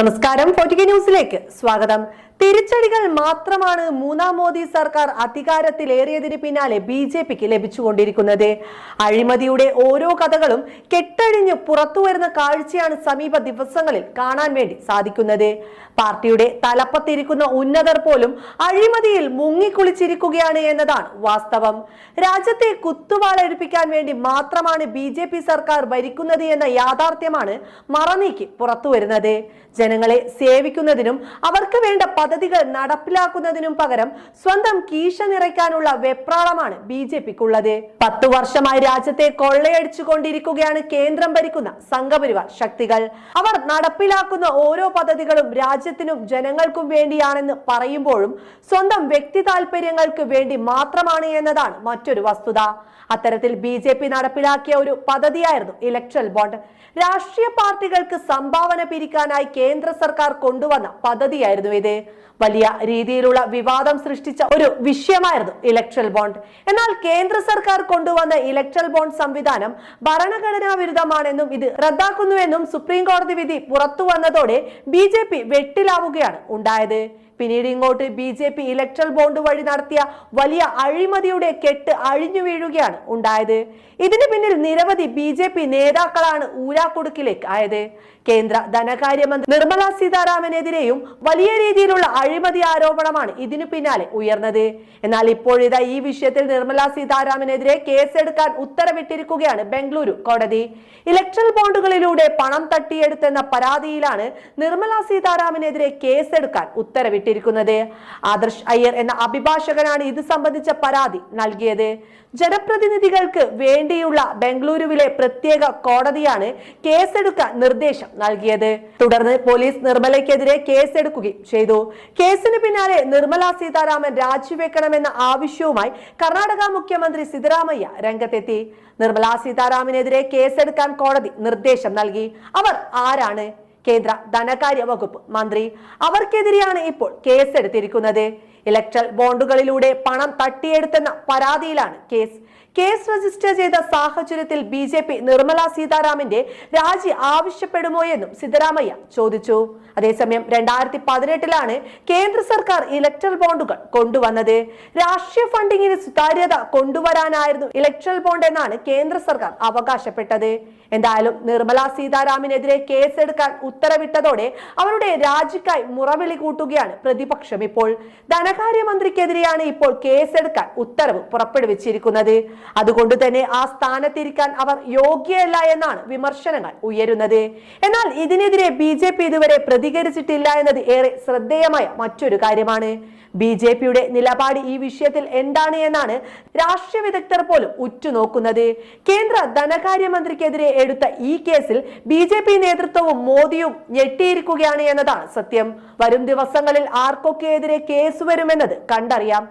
നമസ്കാരം. ഫോർട്ടിക ന്യൂസിലേക്ക് സ്വാഗതം. തിരിച്ചടികൾ മാത്രമാണ് മൂന്നാം മോദി സർക്കാർ അധികാരത്തിലേറിയതിന് പിന്നാലെ ബി ജെ പിക്ക് ലഭിച്ചുകൊണ്ടിരിക്കുന്നത്. അഴിമതിയുടെ ഓരോ കഥകളും കെട്ടഴിഞ്ഞ് പുറത്തുവരുന്ന കാഴ്ചയാണ് സമീപ ദിവസങ്ങളിൽ കാണാൻ വേണ്ടി സാധിക്കുന്നത്. പാർട്ടിയുടെ തലപ്പത്തിരിക്കുന്ന ഉന്നതർ പോലും അഴിമതിയിൽ മുങ്ങിക്കുളിച്ചിരിക്കുകയാണ് എന്നതാണ് വാസ്തവം. രാജ്യത്തെ കുത്തുവാളെടുപ്പിക്കാൻ വേണ്ടി മാത്രമാണ് ബി സർക്കാർ ഭരിക്കുന്നത് എന്ന യാഥാർത്ഥ്യമാണ് മറനീക്കി പുറത്തുവരുന്നത്. ജനങ്ങളെ സേവിക്കുന്നതിനും അവർക്ക് വേണ്ട പദ്ധതികൾ നടപ്പിലാക്കുന്നതിനും പകരം സ്വന്തം കീശ നിറയ്ക്കാനുള്ള വെപ്രാളമാണ് ബി ജെ പിക്കുള്ളത്. പത്തു വർഷമായി രാജ്യത്തെ കൊള്ളയടിച്ചുകൊണ്ടിരിക്കുകയാണ് കേന്ദ്രം ഭരിക്കുന്ന സംഘപരിവാർ ശക്തികൾ. അവർ നടപ്പിലാക്കുന്ന ഓരോ പദ്ധതികളും രാജ്യത്തിനും ജനങ്ങൾക്കും വേണ്ടിയാണെന്ന് പറയുമ്പോഴും സ്വന്തം വ്യക്തി താല്പര്യങ്ങൾക്ക് വേണ്ടി മാത്രമാണ് എന്നതാണ് മറ്റൊരു വസ്തുത. അത്തരത്തിൽ ബി ജെ പി നടപ്പിലാക്കിയ ഒരു പദ്ധതിയായിരുന്നു ഇലക്ട്രൽ ബോണ്ട്. രാഷ്ട്രീയ പാർട്ടികൾക്ക് സംഭാവന പിരിക്കാനായി കേന്ദ്ര സർക്കാർ കൊണ്ടുവന്ന പദ്ധതിയായിരുന്നു ഇത്. വലിയ രീതിയിലുള്ള വിവാദം സൃഷ്ടിച്ച ഒരു വിഷയമായിരുന്നു ഇലക്ട്രൽ ബോണ്ട് എന്നാൽ കേന്ദ്ര സർക്കാർ കൊണ്ടുവന്ന ഇലക്ട്രൽ ബോണ്ട് സംവിധാനം ഭരണഘടനാ വിരുദ്ധമാണെന്നും ഇത് റദ്ദാക്കുന്നുവെന്നും സുപ്രീം കോടതി വിധി പുറത്തു വന്നതോടെ ബി വെട്ടിലാവുകയാണ് ഉണ്ടായത്. പിന്നീട് ഇങ്ങോട്ട് B J P electoral bond വഴി നടത്തിയ വലിയ അഴിമതിയുടെ കെട്ട് അഴിഞ്ഞു വീഴുകയാണ് ഉണ്ടായത്. ഇതിന് പിന്നിൽ നിരവധി ബി ജെ പി നേതാക്കളാണ് ഊരാക്കുടുക്കിലേക്ക് ആയത്. കേന്ദ്ര ധനകാര്യമന്ത്രി നിർമ്മല സീതാരാമനെതിരെയും വലിയ രീതിയിലുള്ള അഴിമതി ആരോപണമാണ് ഇതിനു പിന്നാലെ ഉയർന്നത്. എന്നാൽ ഇപ്പോഴിതാ ഈ വിഷയത്തിൽ നിർമ്മല സീതാരാമനെതിരെ കേസെടുക്കാൻ ഉത്തരവിട്ടിരിക്കുകയാണ് ബംഗളൂരു കോടതി. ഇലക്ട്രൽ ബോണ്ടുകളിലൂടെ പണം തട്ടിയെടുത്തെന്ന പരാതിയിലാണ് നിർമ്മല സീതാരാമനെതിരെ കേസെടുക്കാൻ ഉത്തരവിട്ടിരിക്കുന്നത്. ആദർശ് അയ്യർ എന്ന അഭിഭാഷകനാണ് ഇത് സംബന്ധിച്ച പരാതി നൽകിയത്. ജനപ്രതിനിധികൾക്ക് വേണ്ടിയുള്ള ബംഗളൂരുവിലെ പ്രത്യേക കോടതിയാണ് കേസെടുക്കാൻ നിർദ്ദേശം നൽകിയത്. തുടർന്ന് പോലീസ് നിർമ്മലയ്ക്കെതിരെ കേസെടുക്കുകയും ചെയ്തു. കേസിന് പിന്നാലെ നിർമ്മല സീതാരാമൻ രാജിവെക്കണമെന്ന ആവശ്യവുമായി കർണാടക മുഖ്യമന്ത്രി സിദ്ധരാമയ്യ രംഗത്തെത്തി. നിർമ്മല സീതാരാമനെതിരെ കേസെടുക്കാൻ കോടതി നിർദ്ദേശം നൽകി. അവർ ആരാണ്? കേന്ദ്ര ധനകാര്യ വകുപ്പ് മന്ത്രി. അവർക്കെതിരെയാണ് ഇപ്പോൾ കേസെടുത്തിരിക്കുന്നത്. ഇലക്ട്രൽ ബോണ്ടുകളിലൂടെ പണം തട്ടിയെടുത്തെന്ന പരാതിയിലാണ് കേസ്. കേസ് രജിസ്റ്റർ ചെയ്ത സാഹചര്യത്തിൽ ബി ജെ പി നിർമ്മല സീതാരാമന്റെ രാജി ആവശ്യപ്പെടുമോ എന്നും സിദ്ധരാമയ്യ ചോദിച്ചു. അതേസമയം രണ്ടായിരത്തി പതിനെട്ടിലാണ് കേന്ദ്ര സർക്കാർ ഇലക്ട്രൽ ബോണ്ടുകൾ കൊണ്ടുവന്നത്. രാഷ്ട്രീയ ഫണ്ടിങ്ങിന് സുതാര്യത കൊണ്ടുവരാനായിരുന്നു ഇലക്ട്രൽ ബോണ്ട് എന്നാണ് കേന്ദ്ര സർക്കാർ അവകാശപ്പെട്ടത്. എന്തായാലും നിർമ്മല സീതാരാമനെതിരെ കേസെടുക്കാൻ ഉത്തരവിട്ടതോടെ അവരുടെ രാജിക്കായി മുറവിളി കൂട്ടുകയാണ് പ്രതിപക്ഷം ഇപ്പോൾ. ധനകാര്യമന്ത്രിക്കെതിരെയാണ് ഇപ്പോൾ കേസെടുക്കാൻ ഉത്തരവ് പുറപ്പെടുവിച്ചിരിക്കുന്നത്. അതുകൊണ്ട് തന്നെ ആ സ്ഥാനത്തിരിക്കാൻ അവർ യോഗ്യല്ല എന്നാണ് വിമർശനങ്ങൾ ഉയരുന്നത്. എന്നാൽ ഇതിനെതിരെ ബി ജെ പി ഇതുവരെ പ്രതികരിച്ചിട്ടില്ല എന്നത് ഏറെ ശ്രദ്ധേയമായ മറ്റൊരു കാര്യമാണ്. ബി ജെ പിയുടെ നിലപാട് ഈ വിഷയത്തിൽ എന്താണ് എന്നാണ് രാഷ്ട്രീയ വിദഗ്ധർ പോലും ഉറ്റുനോക്കുന്നത്. കേന്ദ്ര ധനകാര്യമന്ത്രിക്കെതിരെ എടുത്ത ഈ കേസിൽ ബി ജെ പി നേതൃത്വവും മോദിയും ഞെട്ടിയിരിക്കുകയാണ് എന്നതാണ് സത്യം. വരും ദിവസങ്ങളിൽ ആർക്കൊക്കെ എതിരെ കേസ് വരുമെന്നത് കണ്ടറിയാം.